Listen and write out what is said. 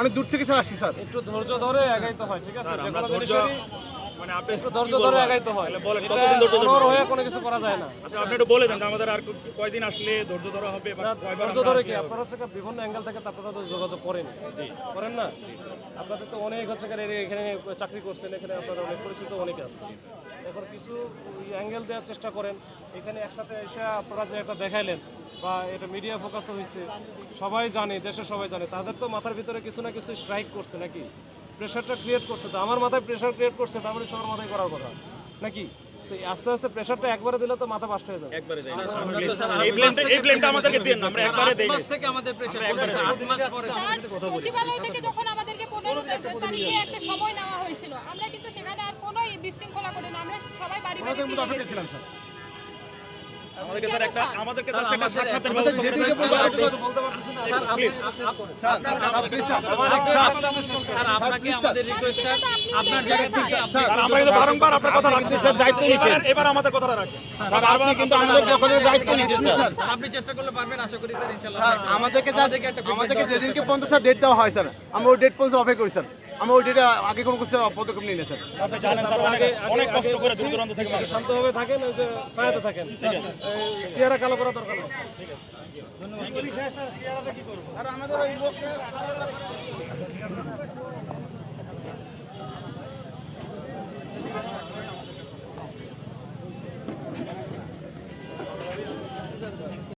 অনেক দূর থেকে স্যার আসছি স্যার। একটু ধৈর্য ধরে এগাইতে হয় ঠিক আছে? যে কোনো জিনিসেরই মানে আপনি একটু ধৈর্য ধরে? এগাইতে হয়। বলেন কতদিন ধৈর্য? অনড় হয়ে কোনো কিছু করা যায় না। আচ্ছা আপনি একটু বলে দেন যে আমাদের আর কয়দিন আসলে ধৈর্য ধরা হবে বা কয়বার ধৈর্য ধরে কি? আপনারা হচ্ছে বিভিন্ন অ্যাঙ্গেল থেকে আপনারা তো যোগাযোগ করেন। করেন না? আপনাদের তো অনেক হচ্ছে এখানে চাকরি করছেন এখানে আপনারা অনেক পরিচিত অনেকে আছে। এখন কিছু অ্যাঙ্গেল দেওয়ার চেষ্টা করেন। এখানে একসাথে এসে আপনারা যে একটা দেখাইলেন বা এটা মিডিয়া ফোকাস হয়েছে সবাই জানে দেশের সবাই জানে তাদের তো মাথার ভিতরে কিছু না কিছু স্ট্রাইক করছে নাকি? প্রেশারটা ক্রিয়েট করছে তো আমার মাথায় প্রেশার ক্রিয়েট করছে তার মানে সবার মাথায় করার কথা নাকি? তো আস্তে আস্তে প্রেশারটা একবারে দিলে তো মাথা বাস্ট হয়ে যাবে। একবারে দেই এই ব্লেমটা এই ব্লেমটা আমাদেরকে দেন আমরা একবারে দেই না। থেকে আমাদের প্রেশার আট মাস পরে স্যার, সচিবালয় থেকে যখন আমাদেরকে পনেরো তারিখে একটা সময় নেওয়া হয়েছিল আমরা কিন্তু সেখানে আর কোনো বিশৃঙ্খলা করি না আমরা সবাই বাড়ি বাড়ি ছিলাম স্যার। আমাদেরকে স্যার একটা আমাদেরকে স্যার একটা সাক্ষাতের ব্যবস্থা করে দেন। বলতে পারতেছি না প্লিজ স্যার আপনাকে আমাদের রিকোয়েস্ট সেটা আপনার জায়গা থেকে স্যার। স্যার আমরা কিন্তু বারংবার আপনার কথা রাখছি স্যার দায়িত্ব নিচ্ছেন এবার আমাদের কথাটা রাখেন। স্যার আপনি কিন্তু আমাদের যখন দায়িত্ব স্যার। আপনি চেষ্টা করলে পারবেন আশা করি স্যার ইনশাআল্লাহ। আমাদেরকে আমাদেরকে যেদিনকে পর্যন্ত স্যার ডেট দেওয়া হয় স্যার আমরা ওই ডেট পর্যন্ত অপেক্ষা করি স্যার। আমরা ওইটা আগে কোনো কিছু পদক্ষেপ নিই না স্যার। আপনি জানেন স্যার অনেক কষ্ট করে দূর দূরান্ত থেকে মানুষ। শান্তভাবে থাকেন ওই যে ছায়াতে থাকেন। চেহারা কালো করা দরকার নেই।